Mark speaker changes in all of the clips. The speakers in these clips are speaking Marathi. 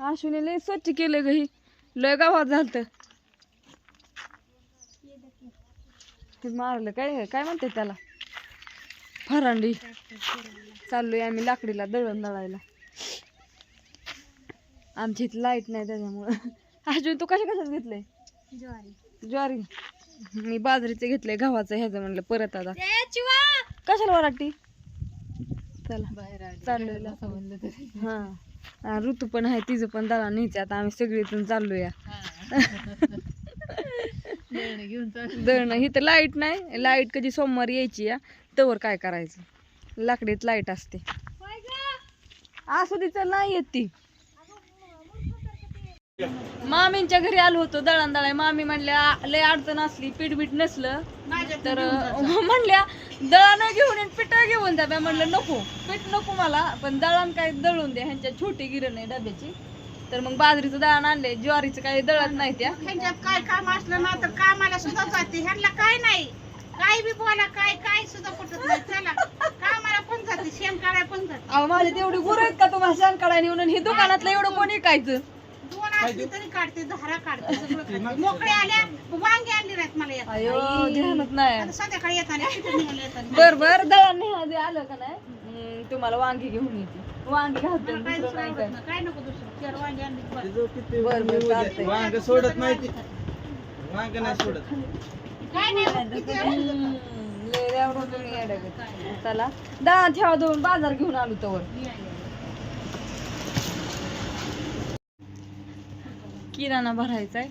Speaker 1: आशुने लय स्वच्छ केलं ग ही. लय गावात झालत. ते मारलं काय काय म्हणते त्याला? फरांडी. चाललोय आम्ही लाकडीला दळण दळायला. आमच्या इथं लाइट नाही त्याच्यामुळं. अजून तू कशा कशात घेतलंय?
Speaker 2: ज्वारी.
Speaker 1: ज्वारी मी बाजरीचं घेतलंय गव्हाचं ह्याचं म्हणलं परत आता. कशाला वराटी चला. चाललोय हा हा, ऋतू पण आहे तिचं पण दळा न्यायचं आता आम्ही सगळीतून चाललोय. दळणं इथं लाइट नाही. लाइट कधी सोमवारी यायची या तवर काय करायचं? लाकडीत लाइट असते. असू चल नाही येत ती. मामींच्या घरी आलो होतो दळण दळाय मामी म्हणल्या लय अडचण असली पीठ बीठ नसलं तर म्हणल्या दळण घेऊन पिठ घेऊन जा म्हणलं नको पीठ नको मला पण दळण काय दळून द्या. ह्यांच्या छोटी गिरण आहे डब्याची. तर मग बाजरीचं दळण आणलंय ज्वारीचं काही दळत नाही त्या.
Speaker 2: ह्यांच्यात काय काम असलं ना तर कामाला सुद्धा जाते. ह्यांना काय नाही. काय बी बोला काय काय सुद्धा पटत नाही. चला कामाला पण जाते शेण काढाय पण जाते.
Speaker 1: अहो माझे तेवढी गुरं आहेत का तुम्हाला शान काढायला येऊन हे दुकानातलं एवढं कोणी कायचं
Speaker 2: दोन असली तरी काढते धारा काढते सगळं काढते. मोकळे आल्या वांगे आणली नाहीत मला येत
Speaker 1: अयो ध्यानात नाही.
Speaker 2: आता संध्याकाळी येताना पिठं निघालं येताना.
Speaker 1: बर बर दळण नाही आलं का नाही? हम्म, तुम्हाला वांगी घेऊन येते. वांगी घालते
Speaker 2: मला काय
Speaker 1: दुसरं
Speaker 2: दुसरं
Speaker 1: नाही
Speaker 2: आवडत
Speaker 1: काय?
Speaker 2: नाही. काय नको दुसरं? चार वांगे आणली की बस.
Speaker 1: बर बर चालतंय.
Speaker 3: वांग सोडत नाही ते. वांग नाही सोडत.
Speaker 2: काय नाही होत किती आहे?
Speaker 1: हम्म, लय एवढं तुम्ही येड्यागत. चला दळा ठेवा दोन बाजार घेऊन आलो तवर. किराणा भरायचा आहे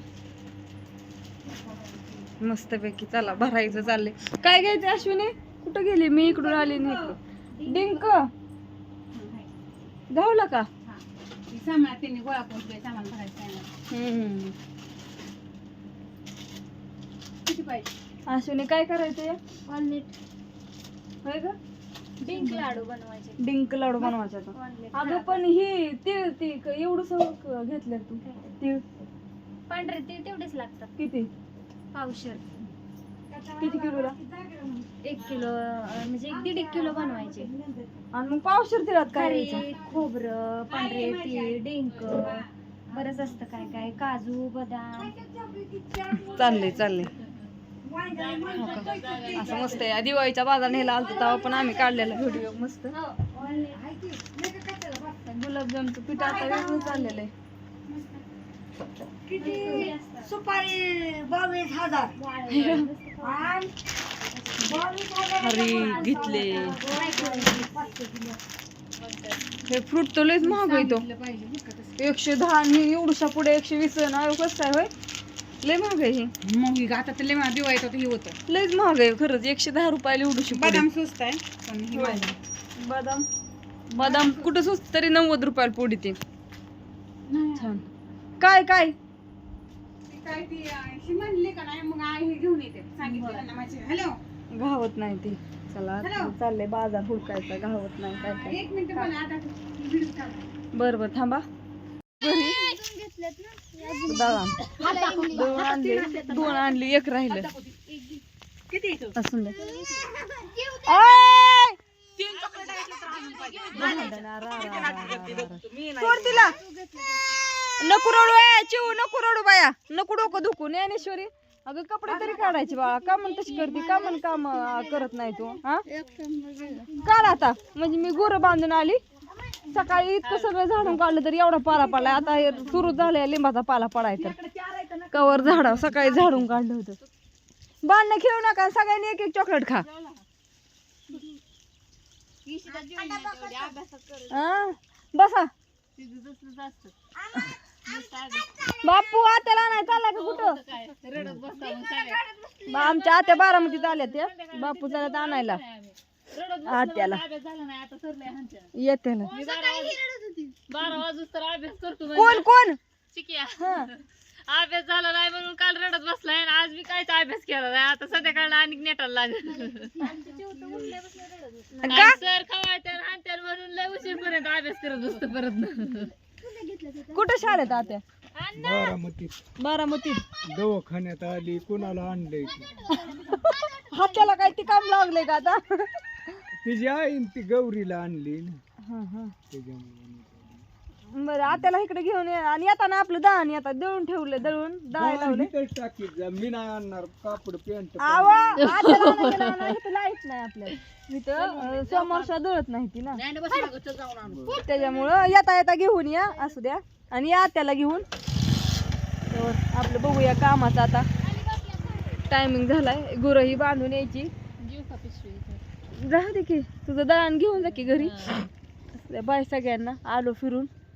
Speaker 1: मस्तपैकी चला भरायचं चाललंय. काय घ्यायचं अश्विनी? कुठं गेली? मी इकडून आली नाही इकडून डिंक. गावला का?
Speaker 2: सामान त्यांनी गोळा सामान भरायचं. किती पाहिजे
Speaker 1: अश्विनी काय करायचं होय ग?
Speaker 4: डिंक लाडू बनवायचे.
Speaker 1: डिंक लाडू बनवायचा. अगं पण ही तीळ ती एवढस घेतलं तू. तीळ.
Speaker 4: पांढरे ते तेवढेच लागतात.
Speaker 1: किती?
Speaker 4: पावशर.
Speaker 1: किती किलोला?
Speaker 4: एक किलो अं, म्हणजे एक दीड एक किलो बनवायचे.
Speaker 1: आणि मग पावशेर तिळात काय
Speaker 4: खारी? खोबरं पांढरे तीळ डिंक. बरंच असतं काय काय. काजू बदाम.
Speaker 1: चाललंय चाललंय हो का? असं मस्त आहे. दिवाळीच्या बाजार नेला आलतो तेव्हा पण आम्ही काढलेला व्हिडिओ. मस्त. गुलाबजामचं पीठ आता वेगळं चाललेलं आहे.
Speaker 2: सुपारी बावीस हजार.
Speaker 1: हरी घेतले. हे फ्रूट तर लयच महाग आहे तो. एकशे दहा आणि एवढूशा पुढे एकशे वीस ना कसं आहे होय? लय महाग आहे हे.
Speaker 2: मग ही आता तर लय मला दिवाळीत होतं हे होतं.
Speaker 1: लयच महाग आहे खरंच एकशे दहा रुपयाला एवढूशी पुडी.
Speaker 2: बदाम स्वस्त आहे पण ही
Speaker 1: होय.
Speaker 2: माझी.
Speaker 1: बदाम. बदाम कुठं स्वस्त तरी नव्वद रुपयाला पोडी ते. छान. काय काय?
Speaker 2: ती काय ती अं, म्हणली का नाही मग आई हे घेऊन येते. सांगितलं त्यांना माझी. हॅलो?
Speaker 1: घावत नाही ते. चला. चाललंय बाजार हुडकायचा घावत नाही काय काय?
Speaker 2: एक मिनिट बोला आता व्हिडिओ चालू
Speaker 1: बर बर थांबा. घरी? दळा दोन आणले. दोन आणली एक राहिलं.
Speaker 2: किती येतो
Speaker 1: असून दे सोड तिला? नको रडू ए, चिऊ नको रडू बाया. नको डोकं दुखू ज्ञानेश्वरी. अगं कपडे तरी काढायचे बाळा. का म्हण तशी करते का म्हण काम करत नाही तू हा? काढ आता. म्हणजे मी गोर बांधून आली. सकाळी इतकं सगळं झाडून काढलं तरी एवढा पाला पडलाय. आता हे सुरू झालाय लिंबाचा पाला पडायचा. कवर झाडा सकाळी झाडून काढलं होतं. बांधणं खेळू नका सगळ्यांनी एक एक चॉकलेट खा बसा. बापू आत्याला नाही चालला का कुठं? बा- आमच्या आत्या बारामतीत आल्या त्या. बापू चालत आणायला. आत्याला. येते ना.
Speaker 5: बारा वाजूस तर अभ्यास करतो
Speaker 1: कोण कोण?
Speaker 5: शिकया
Speaker 1: हा.
Speaker 5: अभ्यास झाला नाही म्हणून काल रडत बसलाय आणि आज मी काहीच अभ्यास केला नाही. आता संध्याकाळला आणि नेटाला लागेल.
Speaker 1: का?
Speaker 5: सर खवायच्या हाणत्यान म्हणून लय उशीर पर्यंत अभ्यास करत बसतो परत.
Speaker 1: कुठं शाळेत आत्या?
Speaker 3: बारामती.
Speaker 1: बारामतीत
Speaker 3: दवाखान्यात आली कोणाला आणलंय ती?
Speaker 1: हात्याला काय ती काम लागले का आता?
Speaker 3: तिची आई न ती गौरीला आणली. ना
Speaker 1: हा, हा.
Speaker 3: त्याच्यामुळे
Speaker 1: बरं आत्याला इकडे घेऊन ये. आणि येताना आपलं दळण येतात. दळून ठेवलं दळून दळायला लावले.
Speaker 3: जा. मी नाही आणणार. कापड पॅन्ट
Speaker 1: आवा आत्याला आणायला गेलं ना, इथं लाइट नाही आपल्याला. इथं अं, सोमवारच्या दळत नाही ती ना. त्याच्यामुळं येता येता घेऊन या असू द्या. आणि या त्याला घेऊन. तर आपलं बघूया कामाचं आता. टायमिंग झालाय. गुरही बांधून यायची.
Speaker 5: जीव का पिशवी इथं?
Speaker 1: राहू दे की. तुझं दळण घेऊन जा की घरी. असल्या बाय सगळ्यांना. आलो फिरून.